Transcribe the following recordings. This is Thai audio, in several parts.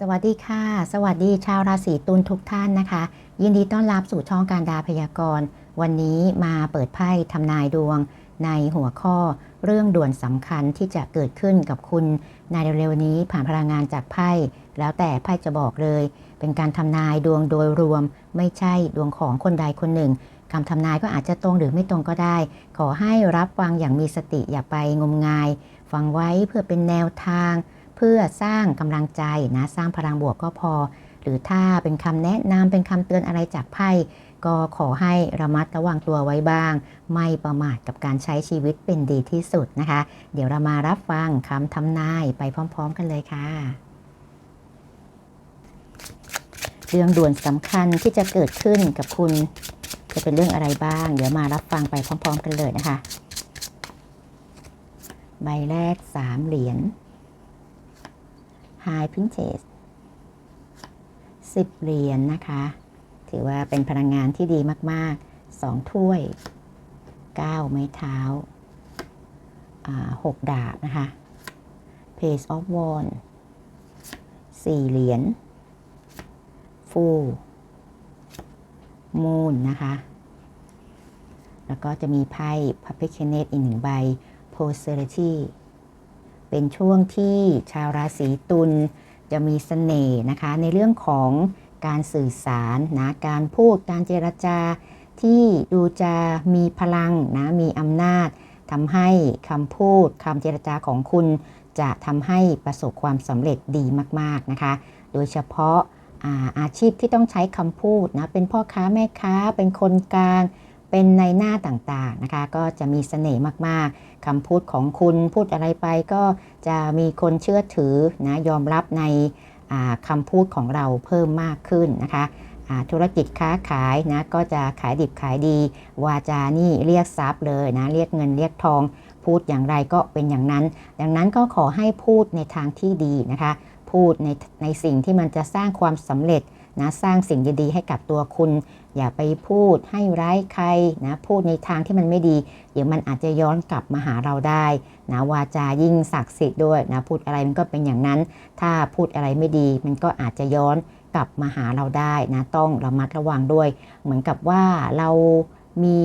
สวัสดีค่ะ สวัสดีชาวราศีตุลทุกท่านนะคะ ยินดีต้อนรับสู่ช่องการดาพยากรณ์ วันนี้มาเปิดไพ่ทำนายดวง ในหัวข้อเรื่องด่วนสำคัญที่จะเกิดขึ้นกับคุณในเร็วๆนี้ผ่านพลังงานจากไพ่ แล้วแต่ไพ่จะบอกเลย เป็นการทำนายดวงโดยรวม ไม่ใช่ดวงของคนใดคนหนึ่งคำทำนายก็อาจจะตรงหรือไม่ตรงก็ได้ ขอให้รับฟังอย่างมีสติอย่าไปงมงาย ฟังไว้เพื่อเป็นแนวทาง เพื่อสร้างกำลังใจนะสร้างพลังบวกก็พอ หรือถ้าเป็นคำแนะนำเป็นคำเตือนอะไรจากไพ่ก็ขอให้ระมัดระวังตัวไว้บ้าง ไม่ประมาทกับการใช้ชีวิตเป็นดีที่สุดนะคะ เดี๋ยวเรามารับฟังคำทำนายไปพร้อม ๆ กันเลยค่ะ เรื่องด่วนสำคัญที่จะเกิดขึ้นกับคุณ จะเป็นเรื่องอะไรบ้าง เดี๋ยวมารับฟังไปพร้อม ๆ กันเลยนะคะ ใบแรกสามเหรียญ High Princess 10 เหรียญนนะคะ ถือว่าเป็นพลังงานที่ดีมาก ๆ 2 ถ้วย 9 ไม้เท้า 6 ดาบนะคะ Page of Wands 4 เหรียญ Full Moon นะคะ แล้วก็จะมีไพ่ p a p i c a n e t อีกหนึ่งใบ Prosperity เป็นช่วงที่ชาวราศีตุลจะมีเสน่ห์นะคะ ในเรื่องของการสื่อสารนะการพูดการเจรจา ที่ดูจะมีพลังนะมีอำนาจทำให้คำพูดคำเจรจาของคุณจะทำให้ประสบความสำเร็จดีมากๆนะคะ โดยเฉพาะอาอาชีพที่ต้องใช้คำพูดนะเป็นพ่อค้าแม่ค้าเป็นคนกลาง เป็นในหน้าต่างๆนะคะ ก็จะมีเสน่ห์มากๆคำพูดของคุณพูดอะไรไป ก็จะมีคนเชื่อถือนะยอมรับในคำพูดของเราเพิ่มมากขึ้นนะคะธุรกิจค้าขายนะก็จะขายดิบขายดี วาจานี่เรียกทรัพย์เลยนะเรียกเงินเรียกทอง พูดอย่างไรก็เป็นอย่างนั้น ดังนั้นก็ขอให้พูดในทางที่ดีนะคะ พูดในในสิ่งที่มันจะสร้างความสำเร็จ นะสร้างสิ่งดีๆให้กับตัวคุณ อย่าไปพูดให้ร้ายใครนะพูดในทางที่มันไม่ดี เดี๋ยวมันอาจจะย้อนกลับมาหาเราได้นะวาจายิ่งศักดิ์สิทธิ์ด้วยนะพูดอะไรมันก็เป็นอย่างนั้น ถ้าพูดอะไรไม่ดี มันก็อาจจะย้อนกลับมาหาเราได้นะต้องระมัดระวังด้วย เหมือนกับว่าเรามี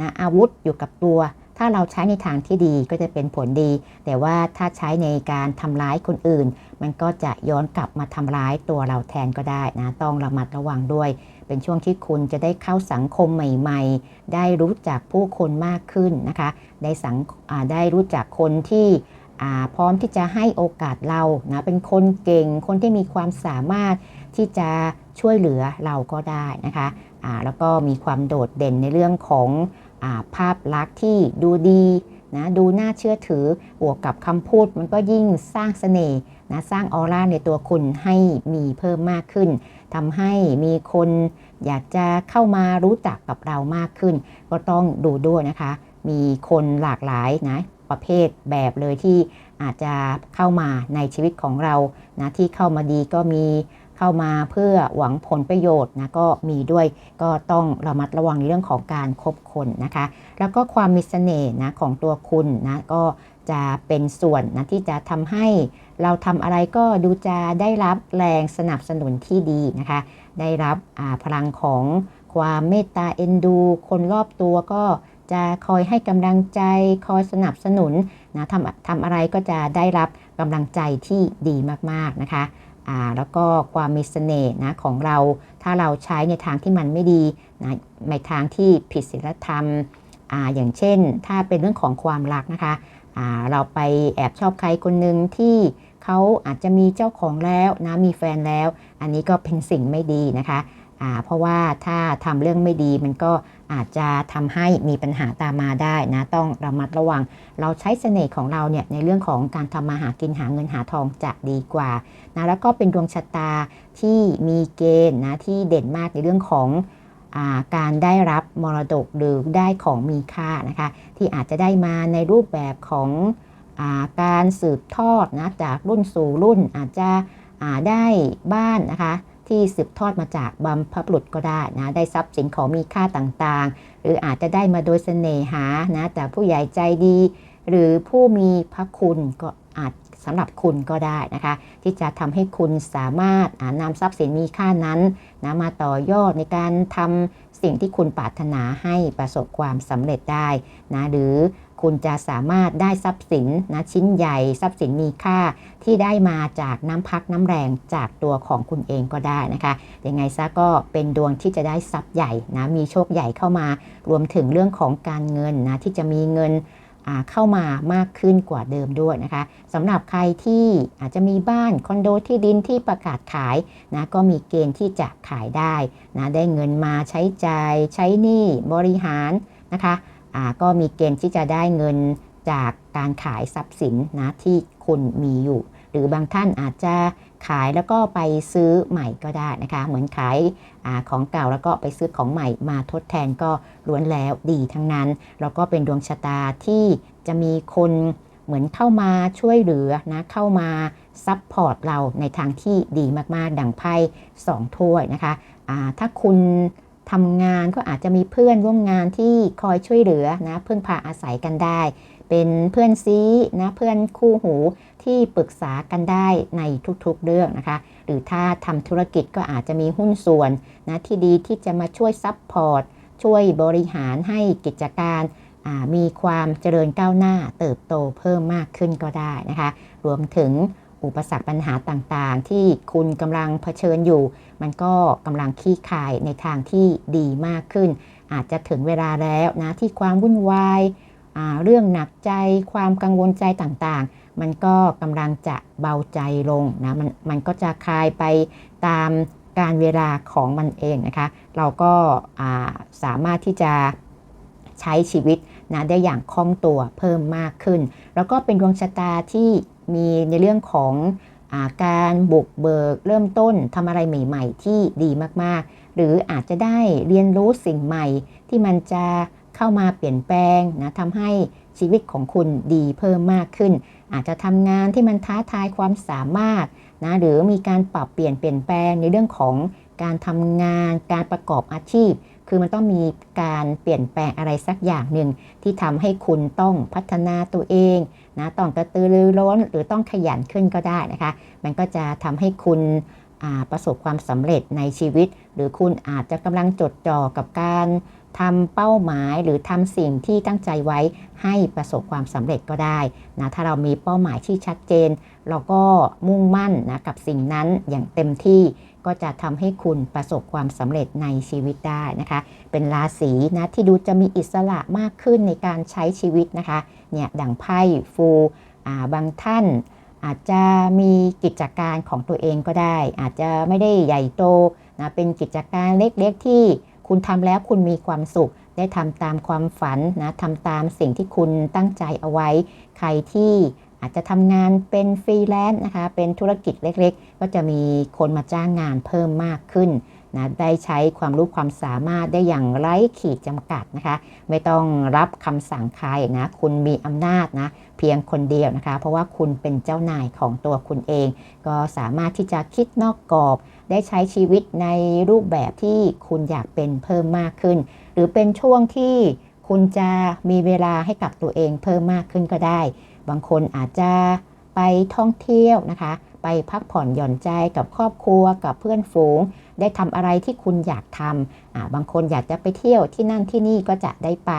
นะอาวุธอยู่กับตัว ถ้าเราใช้ในทางที่ดีก็จะเป็นผลดี แต่ว่าถ้าใช้ในการทำร้ายคนอื่น มันก็จะย้อนกลับมาทำร้ายตัวเราแทนก็ได้นะต้องระมัดระวังด้วย เป็นช่วงที่คุณจะได้เข้าสังคมใหม่ๆ ได้รู้จักผู้คนมากขึ้นนะคะได้สังได้รู้จักคนที่พร้อมที่จะให้โอกาสเรานะเป็นคนเก่งคนที่มีความสามารถที่จะช่วยเหลือเราก็ได้นะคะแล้วก็มีความโดดเด่นในเรื่องของภาพลักษณ์ที่ดูดีนะดูน่าเชื่อถือบวกกับคำพูดมันก็ยิ่งสร้างเสน่ห์นะสร้างออร่าในตัวคุณให้มีเพิ่มมากขึ้นทำให้มีคนอยากจะเข้ามารู้จักกับเรามากขึ้น ก็ต้องดูด้วยนะคะ มีคนหลากหลายนะประเภทแบบเลยที่อาจจะเข้ามาในชีวิตของเรานะที่เข้ามาดีก็มี เข้ามาเพื่อหวังผลประโยชน์นะก็มีด้วยก็ต้องระมัดระวังในเรื่องของการคบคนนะคะ แล้วก็ความมีเสน่ห์นะของตัวคุณนะก็จะเป็นส่วนนะที่จะทำให้เราทำอะไรก็ดูจะได้รับแรงสนับสนุนที่ดีนะคะ ได้รับพลังของความเมตตาเอ็นดู คนรอบตัวก็จะคอยให้กำลังใจคอยสนับสนุนนะทำทำอะไรก็จะได้รับกำลังใจที่ดีมากๆนะคะ แล้วก็ความมีเสน่ห์นะของเรา ถ้าเราใช้ในทางที่มันไม่ดีนะในทางที่ผิดศีลธรรมออย่างเช่น ถ้าเป็นเรื่องของความรักนะคะเราไปแอบชอบใครคนหนึ่งที่เขาอาจจะมีเจ้าของแล้วนะมีแฟนแล้ว อันนี้ก็เป็นสิ่งไม่ดีนะคะเพราะว่าถ้าทำเรื่องไม่ดีมันก็ อาจจะทำให้มีปัญหาตามมาได้นะต้องระมัดระวัง เราใช้เสน่ห์ของเราเนี่ยในเรื่องของการทำมาหากินหาเงินหาทองจะดีกว่านะแล้วก็เป็นดวงชะตาที่มีเกณฑ์นะที่เด่นมากในเรื่องของาการได้รับมรดกหรือได้ของมีค่านะคะที่อาจจะได้มาในรูปแบบของอาการสืบทอดนะจากรุ่นสู่รุ่นอาจจะได้บ้านนะคะ ที่สืบทอดมาจากบัมพบุรุษก็ได้นะได้ทรัพย์สินของมีค่าต่างๆ หรืออาจจะได้มาโดยเสน่หานะจากผู้ใหญ่ใจดี หรือผู้มีพระคุณก็อาจสำหรับคุณก็ได้นะคะ ที่จะทำให้คุณสามารถานำทรัพย์สินมีค่านั้นนะมาต่อยอดในการทำสิ่งที่คุณปรารถนาให้ประสบความสำเร็จได้นะหรือ คุณจะสามารถได้ทรัพย์สินนะชิ้นใหญ่ ทรัพย์สินมีค่าที่ได้มาจากน้ำพักน้ำแรงจากตัวของคุณเองก็ได้นะคะยังไงซะก็เป็นดวงที่จะได้ทรัพย์ใหญ่นะมีโชคใหญ่เข้ามารวมถึงเรื่องของการเงินนะที่จะมีเงินเข้ามามากขึ้นกว่าเดิมด้วยนะคะสำหรับใครที่อาจจะมีบ้านคอนโดที่ดินที่ประกาศขายนะก็มีเกณฑ์ที่จะขายได้นะได้เงินมาใช้จ่ายใช้หนี้บริหารนะคะ ก็มีเกณฑ์ที่จะได้เงินจากการขายทรัพย์สินนะที่คุณมีอยู่ หรือบางท่านอาจจะขายแล้วก็ไปซื้อใหม่ก็ได้นะคะ เหมือนขายอของเก่าแล้วก็ไปซื้อของใหม่มาทดแทนก็ล้วนแล้วดีทั้งนั้น แล้วก็เป็นดวงชะตาที่จะมีคนเหมือนเข้ามาช่วยเหลือนะเข้ามาซับพอร์ตเราในทางที่ดีมากๆ ดังไพ่สองถ้วยนะคะะถ้าคุณ ทำงานก็อาจจะมีเพื่อนร่วมงานที่คอยช่วยเหลือนะพึ่งพาอาศัยกันได้ เป็นเพื่อนซีนะเพื่อนคู่หูที่ปรึกษากันได้ในทุกๆเรื่องนะคะ หรือถ้าทำธุรกิจก็อาจจะมีหุ้นส่วนนะที่ดีที่จะมาช่วยซับพอร์ตช่วยบริหารให้กิจการมีความเจริญก้าวหน้าเติบโตเพิ่มมากขึ้นก็ได้นะคะ รวมถึง อุปสรรคปัญหาต่างๆ ที่คุณกำลังเผชิญอยู่ มันก็กำลังขี้คายในทางที่ดีมากขึ้น อาจจะถึงเวลาแล้วนะที่ความวุ่นวายเรื่องหนักใจความกังวลใจต่างๆ มันก็กำลังจะเบาใจลงนะมันมันก็จะคลายไปตามการเวลาของมันเองนะคะ เราก็สามารถที่จะใช้ชีวิตนะได้อย่างคล่องตัวเพิ่มมากขึ้น แล้วก็เป็นดวงชะตาที่ มีในเรื่องของอาการบุกเบิก เริ่มต้นทำอะไรใหม่ ๆ ที่ดีมากๆ หรืออาจจะได้เรียนรู้สิ่งใหม่ ที่มันจะเข้ามาเปลี่ยนแปลงนะทำให้ชีวิตของคุณดีเพิ่มมากขึ้น อาจจะทำงานที่มันท้าทายความสามารถนะหรือมีการปรับเปลี่ยนเปลี่ยนแปลงในเรื่องของการทำงานการประกอบอาชีพ คือมันต้องมีการเปลี่ยนแปลงอะไรสักอย่างหนึ่งที่ทำให้คุณต้องพัฒนาตัวเอง นะต้องกระตือรือร้นหรือต้องขยันขึ้นก็ได้นะคะ มันก็จะทำให้คุณประสบความสำเร็จในชีวิต หรือคุณอาจจะกำลังจดจ่อกับการทำเป้าหมายหรือทำสิ่งที่ตั้งใจไว้ให้ประสบความสำเร็จก็ได้นะถ้าเรามีเป้าหมายที่ชัดเจน เราก็มุ่งมั่นนะกับสิ่งนั้นอย่างเต็มที่ ก็จะทำให้คุณประสบความสำเร็จในชีวิตได้นะคะ เป็นราศีนะที่ดูจะมีอิสระมากขึ้นในการใช้ชีวิตนะคะ เนี่ยดังไพ่ฟูบางท่านอาจจะมีกิจการของตัวเองก็ได้ อาจจะไม่ได้ใหญ่โตนะเป็นกิจการเล็กๆที่คุณทำแล้วคุณมีความสุข ได้ทำตามความฝันนะทำตามสิ่งที่คุณตั้งใจเอาไว้ ใครที่ อาจจะทำงานเป็นฟรีแลนซ์นะคะ เป็นธุรกิจเล็กๆ ก็จะมีคนมาจ้างงานเพิ่มมากขึ้นนะได้ใช้ความรู้ความสามารถได้อย่างไร้ขีดจำกัดนะคะ ไม่ต้องรับคำสั่งใครนะ คุณมีอำนาจนะเพียงคนเดียวนะคะ เพราะว่าคุณเป็นเจ้านายของตัวคุณเอง ก็สามารถที่จะคิดนอกกรอบ ได้ใช้ชีวิตในรูปแบบที่คุณอยากเป็นเพิ่มมากขึ้น หรือเป็นช่วงที่คุณจะมีเวลาให้กับตัวเองเพิ่มมากขึ้นก็ได้ บางคนอาจจะไปท่องเที่ยวนะคะ ไปพักผ่อนหย่อนใจกับครอบครัวกับเพื่อนฝูง ได้ทำอะไรที่คุณอยากทำบางคนอยากจะไปเที่ยวที่นั่นที่นี่ก็จะได้ไป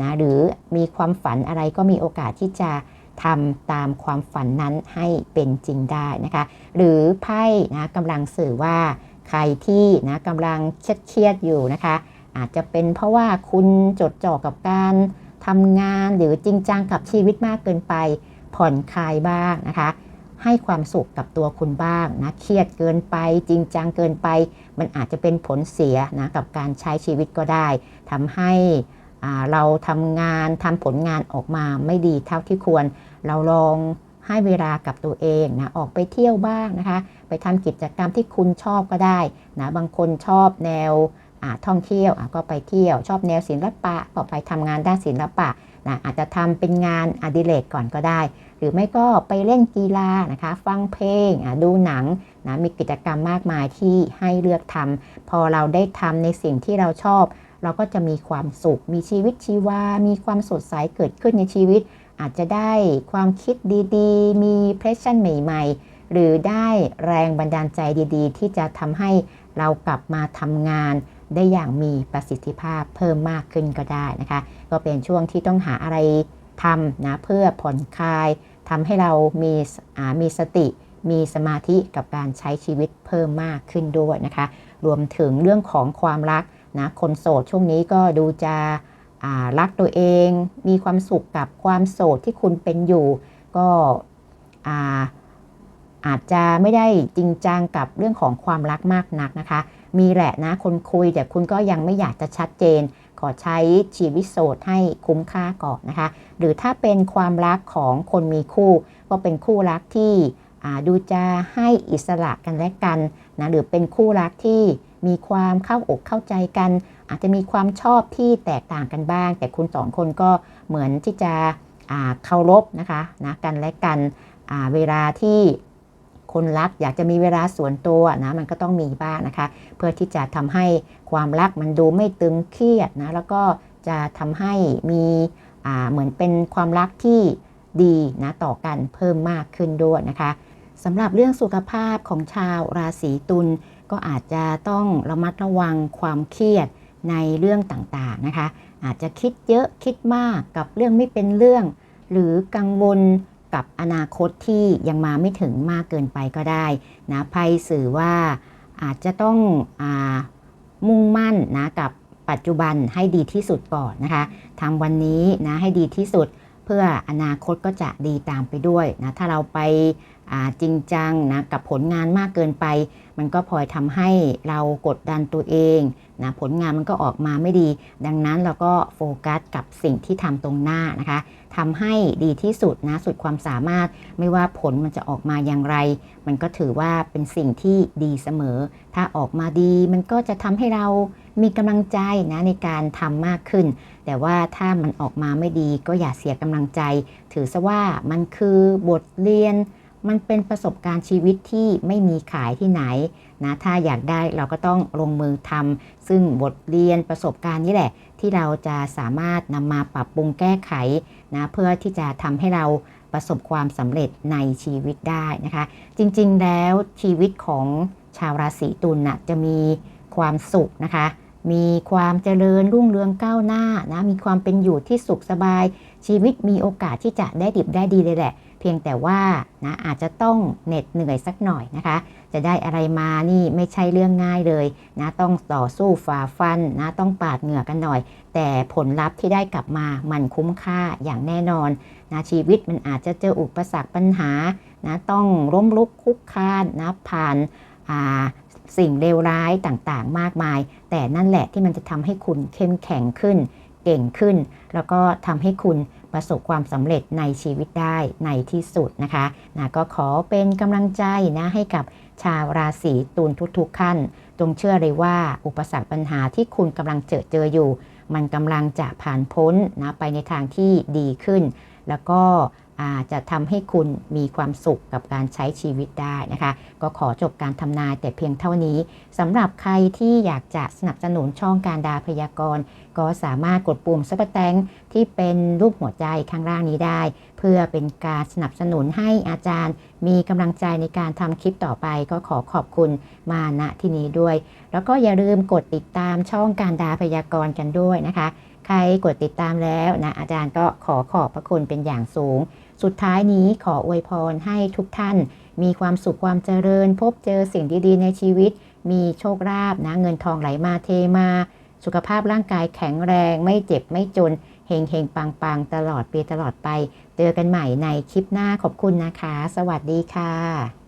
นะหรือมีความฝันอะไรก็มีโอกาสที่จะทำตามความฝันนั้นให้เป็นจริงได้นะคะ หรือไพ่นะกำลังสื่อว่าใครที่นะกำลังเครียดอยู่นะคะ อาจจะเป็นเพราะว่าคุณจดจ่อกับการ ทำงานหรือจริงจังกับชีวิตมากเกินไป ผ่อนคลายบ้างนะคะ ให้ความสุขกับตัวคุณบ้างนะเครียดเกินไป จริงจังเกินไป มันอาจจะเป็นผลเสียนะกับการใช้ชีวิตก็ได้ทำให้เราทำงานทำผลงานออกมาไม่ดีเท่าที่ควร เราลองให้เวลากับตัวเองนะออกไปเที่ยวบ้างนะคะ ไปทำกิจกรรมที่คุณชอบก็ได้นะบางคนชอบแนว ท่องเที่ยวก็ไปเที่ยวชอบแนวศิลปะก็ไปทำงานด้านศิลปะนะอาจจะทำเป็นงานอดิเรกก่อนก็ได้ หรือไม่ก็ไปเล่นกีฬานะคะ ฟังเพลงดูหนังนะมีกิจกรรมมากมายที่ให้เลือกทำพอเราได้ทำในสิ่งที่เราชอบ เราก็จะมีความสุข มีชีวิตชีวา มีความสดใสเกิดขึ้นในชีวิต อาจจะได้ความคิดดีๆ มีเพรสชั่นใหม่ ๆ หรือได้แรงบันดาลใจดีๆ ที่จะทำให้เรากลับมาทำงาน ได้อย่างมีประสิทธิภาพเพิ่มมากขึ้นก็ได้นะคะ ก็เป็นช่วงที่ต้องหาอะไรทำนะเพื่อผ่อนคลายทำให้เรามีมีสติ มีสมาธิกับการใช้ชีวิตเพิ่มมากขึ้นด้วยนะคะ รวมถึงเรื่องของความรักนะคนโสดช่วงนี้ก็ดูจะรักตัวเอง มีความสุขกับความโสดที่คุณเป็นอยู่ ก็อาอาจจะไม่ได้จริงจังกับเรื่องของความรักมากนักนะคะ มีแหละนะคนคุยแต่คุณก็ยังไม่อยากจะชัดเจน ขอใช้ชีวิตโสดให้คุ้มค่าก่อนนะคะ หรือถ้าเป็นความรักของคนมีคู่ ก็เป็นคู่รักที่ดูจะให้อิสระกันและกันนะหรือเป็นคู่รักที่มีความเข้าอกเข้าใจกัน อาจจะมีความชอบที่แตกต่างกันบ้าง แต่คุณสองคนก็เหมือนที่จะเคารพนะคะนะกันและกันเวลาที่ คนรักอยากจะมีเวลาส่วนตัวนะมันก็ต้องมีบ้างนะคะ เพื่อที่จะทำให้ความรักมันดูไม่ตึงเครียดนะแล้วก็จะทำให้มีเหมือนเป็นความรักที่ดีนะต่อกันเพิ่มมากขึ้นด้วยนะคะสำหรับเรื่องสุขภาพของชาวราศีตุลก็อาจจะต้องระมัดระวังความเครียดในเรื่องต่างๆนะคะ อาจจะคิดเยอะคิดมากกับเรื่องไม่เป็นเรื่อง หรือกังวล กับอนาคตที่ยังมาไม่ถึงมากเกินไปก็ได้นะไพ่สื่อว่าอาจจะต้องอมุ่งมั่นนะกับปัจจุบันให้ดีที่สุดก่อนนะคะทำวันนี้นะให้ดีที่สุดเพื่ออนาคตก็จะดีตามไปด้วยนะถ้าเราไป จริงจังนะกับผลงานมากเกินไป มันก็พลอยทำให้เรากดดันตัวเองนะผลงานมันก็ออกมาไม่ดี ดังนั้นเราก็โฟกัสกับสิ่งที่ทำตรงหน้านะคะทำให้ดีที่สุดนะสุดความสามารถไม่ว่าผลมันจะออกมาอย่างไร มันก็ถือว่าเป็นสิ่งที่ดีเสมอ ถ้าออกมาดีมันก็จะทำให้เรามีกำลังใจนะในการทำมากขึ้น แต่ว่าถ้ามันออกมาไม่ดีก็อย่าเสียกำลังใจ ถือซะว่ามันคือบทเรียน มันเป็นประสบการณ์ชีวิตที่ไม่มีขายที่ไหนนะถ้าอยากได้เราก็ต้องลงมือทำซึ่งบทเรียนประสบการณ์นี้แหละ ที่เราจะสามารถนำมาปรับปรุงแก้ไขนะเพื่อที่จะทำให้เราประสบความสำเร็จในชีวิตได้นะคะ จริงๆแล้วชีวิตของชาวราศีตุลนะจะมีความสุขนะคะ มีความเจริญรุ่งเรืองก้าวหน้านะมีความเป็นอยู่ที่สุขสบาย ชีวิตมีโอกาสที่จะได้ดิบได้ดีเลยแหละ พียงแต่ว่านะอาจจะต้องเหน็ดเหนื่อยสักหน่อยนะคะ จะได้อะไรมานี่ไม่ใช่เรื่องง่ายเลยนะต้องต่อสู้ฝ่าฟันนะต้องปาดเหงื่อกันหน่อย แต่ผลลัพธ์ที่ได้กลับมามันคุ้มค่าอย่างแน่นอนนะชีวิตมันอาจจะเจออุปสรรคปัญหานะต้องล้มลุกคุกคานนะผ่านสิ่งเลวร้ายต่างๆ มากมาย แต่นั่นแหละที่มันจะทำให้คุณเข้มแข็งขึ้น เก่งขึ้น แล้วก็ทำให้คุณ ประสบความสำเร็จในชีวิตได้ในที่สุดนะคะนะก็ขอเป็นกำลังใจนะให้กับชาวราศีตุลทุกๆขั้น จงเชื่อเลยว่าอุปสรรคปัญหาที่คุณกำลังเจอเจออยู่ มันกำลังจะผ่านพ้นนะไปในทางที่ดีขึ้น แล้วก็ จะทำให้คุณมีความสุขกับการใช้ชีวิตได้นะคะ ก็ขอจบการทำนายแต่เพียงเท่านี้สำหรับใครที่อยากจะสนับสนุนช่องการดาพยากรณ์ ก็สามารถกดปุ่มซับแตงที่เป็นรูปหัวใจข้างล่างนี้ได้ เพื่อเป็นการสนับสนุนให้อาจารย์ มีกำลังใจในการทำคลิปต่อไป ก็ขอขอบคุณมาณที่นี้ด้วย แล้วก็อย่าลืมกดติดตามช่องการดาพยากรณ์กันด้วยนะคะ ใครกดติดตามแล้วนะอาจารย์ก็ขอขอบพระคุณเป็นอย่างสูง สุดท้ายนี้ขออวยพรให้ทุกท่าน มีความสุขความเจริญ พบเจอสิ่งดีๆ ในชีวิต มีโชคลาภนะเงินทองไหลมาเทมา สุขภาพร่างกายแข็งแรงไม่เจ็บไม่จนเฮงเฮงปังปังตลอดปีตลอดไป เจอกันใหม่ในคลิปหน้าขอบคุณนะคะ สวัสดีค่ะ